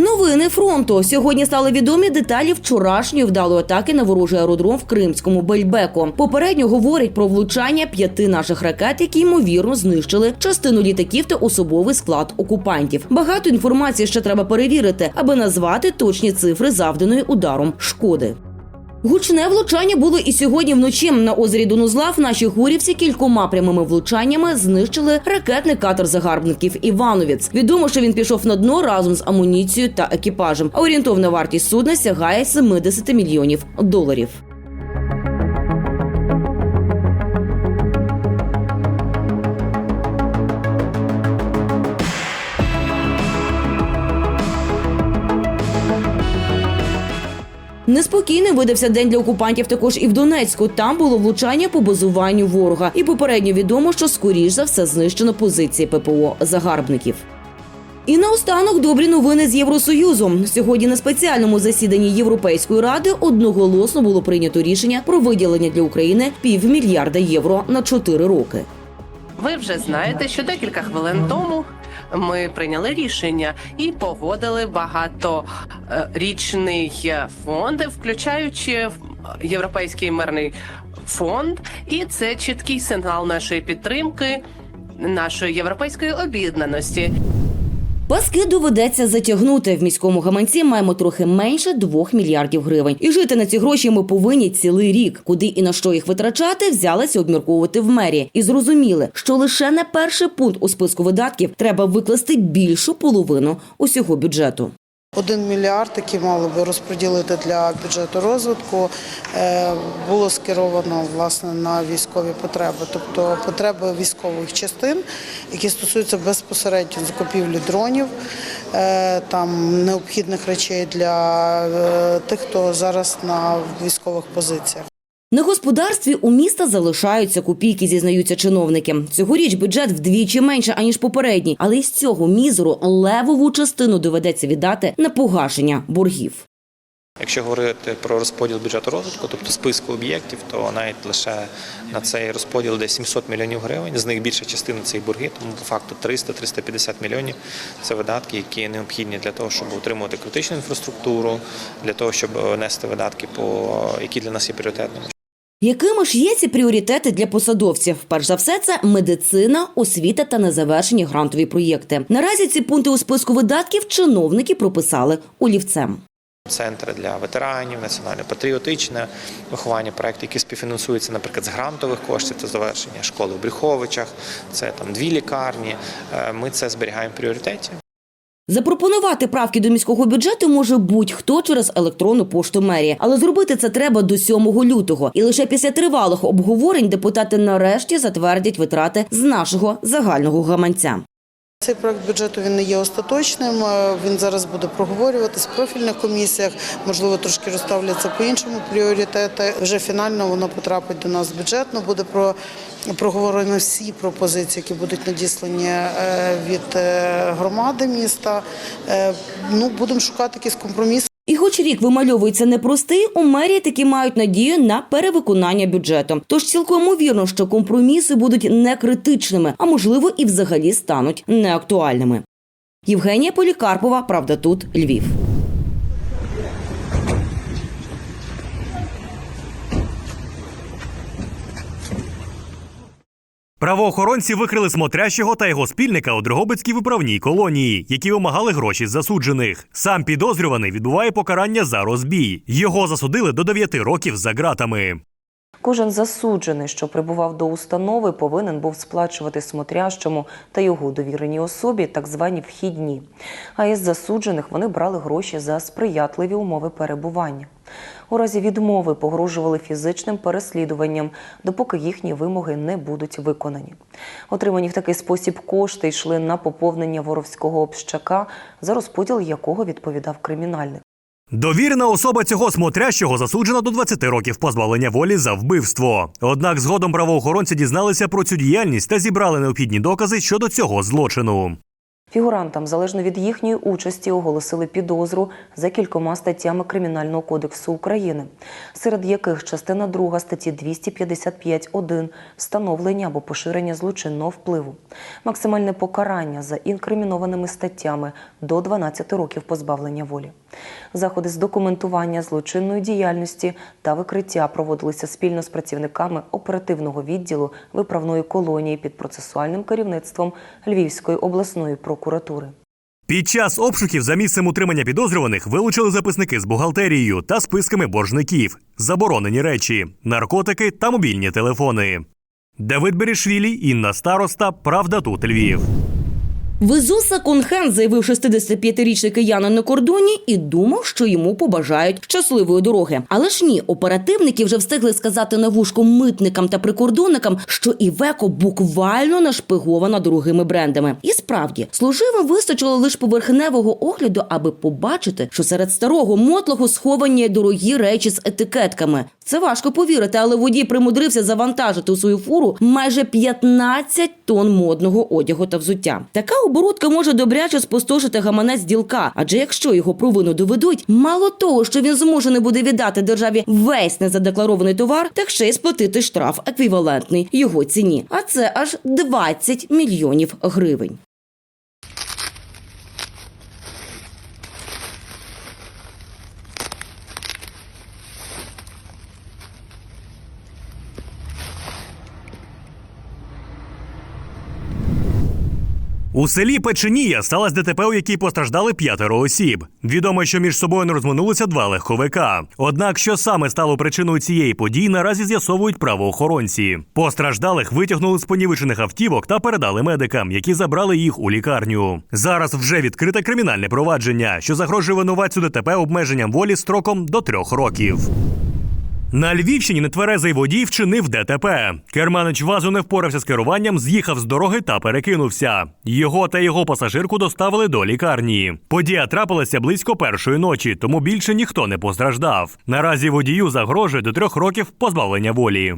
Новини фронту сьогодні стали відомі деталі вчорашньої вдалої атаки на ворожий аеродром в Кримському Бельбеку. Попередньо говорять про влучання п'яти наших ракет, які ймовірно знищили частину літаків та особовий склад окупантів. Багато інформації ще треба перевірити, аби назвати точні цифри завданої ударом шкоди. Гучне влучання було і сьогодні вночі на озері Донузлав. Наші гурівці кількома прямими влучаннями знищили ракетний катер загарбників Івановець. Відомо, що він пішов на дно разом з амуніцією та екіпажем. А орієнтовна вартість судна сягає 70 мільйонів доларів. Неспокійним видався день для окупантів також і в Донецьку. Там було влучання по базуванню ворога. І попередньо відомо, що скоріш за все знищено позиції ППО загарбників. І наостанок добрі новини з Євросоюзу. Сьогодні на спеціальному засіданні Європейської ради одноголосно було прийнято рішення про виділення для України півмільярда євро на 4 роки. Ви вже знаєте, що декілька хвилин тому ми прийняли рішення і погодили багаторічний фонд, включаючи Європейський мирний фонд, і це чіткий сигнал нашої підтримки, нашої європейської об'єднаності. Паски доведеться затягнути. В міському гаманці маємо трохи менше 2 мільярдів гривень. І жити на ці гроші ми повинні цілий рік. Куди і на що їх витрачати, взялися обмірковувати в мерії. І зрозуміли, що лише на перший пункт у списку видатків треба викласти більшу половину усього бюджету. Один мільярд, який мали би розподілити для бюджету розвитку, е, було скеровано власне на військові потреби, тобто потреби військових частин, які стосуються безпосередньо закупівлі дронів, е, там необхідних речей для е, тих, хто зараз на військових позиціях. На господарстві у міста залишаються копійки, зізнаються чиновники. Цьогоріч бюджет вдвічі менше аніж попередній, але із цього мізеру левову частину доведеться віддати на погашення боргів. Якщо говорити про розподіл бюджету розвитку, тобто списку об'єктів, то навіть лише на цей розподіл десь 700 мільйонів гривень. З них більша частина це борги, тому по факту 300-350 мільйонів це видатки, які необхідні для того, щоб утримувати критичну інфраструктуру, для того, щоб нести видатки, які для нас є пріоритетними. Якими ж є ці пріоритети для посадовців? Перш за все, це медицина, освіта та незавершені грантові проєкти. Наразі ці пункти у списку видатків чиновники прописали олівцем. Центри для ветеранів, національно-патріотичне виховання, проекти, які співфінансуються, наприклад, з грантових коштів та завершення школи в Брюховичах, це там дві лікарні. Е, Ми це зберігаємо в пріоритеті. Запропонувати правки до міського бюджету може будь-хто через електронну пошту мерії, але зробити це треба до 7 лютого. І лише після тривалих обговорень депутати нарешті затвердять витрати з нашого загального гаманця. Цей проект бюджету він не є остаточним. е, Він зараз буде проговорюватись в профільних комісіях. Можливо, трошки розставляться по іншому пріоритети. Вже фінально воно потрапить до нас бюджетно. Буде про проговорено всі пропозиції, які будуть надіслані е, від е, громади міста. Ну будемо шукати якийсь компроміс. І хоч рік вимальовується непростий, у мерії таки мають надію на перевиконання бюджету. Тож цілком вірно, що компроміси будуть не критичними, а можливо і взагалі стануть неактуальними. Євгенія Полікарпова, правда, тут Львів. Правоохоронці викрили смотрящого та його спільника у Дрогобицькій виправній колонії, які вимагали гроші з засуджених. Сам підозрюваний відбуває покарання за розбій. Його засудили до 9 років за ґратами. Кожен засуджений, що прибував до установи, повинен був сплачувати смотрящому та його довіреній особі так звані вхідні. А із засуджених вони брали гроші за сприятливі умови перебування. У разі відмови погрожували фізичним переслідуванням, допоки їхні вимоги не будуть виконані. Отримані в такий спосіб кошти йшли на поповнення воровського общака, за розподіл якого відповідав кримінальник. Довірена особа цього смотрящого засуджена до 20 років позбавлення волі за вбивство. Однак згодом правоохоронці дізналися про цю діяльність та зібрали необхідні докази щодо цього злочину. Фігурантам, залежно від їхньої участі, оголосили підозру за кількома статтями Кримінального кодексу України, серед яких частина 2 статті 255.1 встановлення або поширення злочинного впливу, максимальне покарання за інкримінованими статтями до 12 років позбавлення волі. Заходи з документування злочинної діяльності та викриття проводилися спільно з працівниками оперативного відділу виправної колонії під процесуальним керівництвом Львівської обласної прокуратури. Під час обшуків за місцем утримання підозрюваних вилучили записники з бухгалтерією та списками боржників, заборонені речі, наркотики та мобільні телефони. Давид Берішвілі, Інна Староста, Правда тут Львів. Везу секонд-хенд, заявив 65-річний киянин на кордоні і думав, що йому побажають щасливої дороги. Але ж ні, оперативники вже встигли сказати на вушку митникам та прикордонникам, що Івеко буквально нашпигована дорогими брендами. І справді служивим вистачило лише поверхневого огляду, аби побачити, що серед старого мотлого сховані дорогі речі з етикетками. Це важко повірити, але водій примудрився завантажити у свою фуру майже 15 тонн модного одягу та взуття. Така оборудка може добряче спустошити гаманець ділка, адже якщо його провину доведуть, мало того, що він змушений буде віддати державі весь незадекларований товар, так ще й сплатити штраф еквівалентний його ціні. А це аж 20 мільйонів гривень. У селі Печенія сталося ДТП, у якій постраждали п'ятеро осіб. Відомо, що між собою не розминулися два легковика. Однак, що саме стало причиною цієї події, наразі з'ясовують правоохоронці. Постраждалих витягнули з понівечених автівок та передали медикам, які забрали їх у лікарню. Зараз вже відкрите кримінальне провадження, що загрожує винуватцю ДТП обмеженням волі строком до трьох років. На Львівщині нетверезий водій вчинив ДТП. Керманич вазу не впорався з керуванням, з'їхав з дороги та перекинувся. Його та його пасажирку доставили до лікарні. Подія трапилася близько першої ночі, тому більше ніхто не постраждав. Наразі водію загрожує до трьох років позбавлення волі.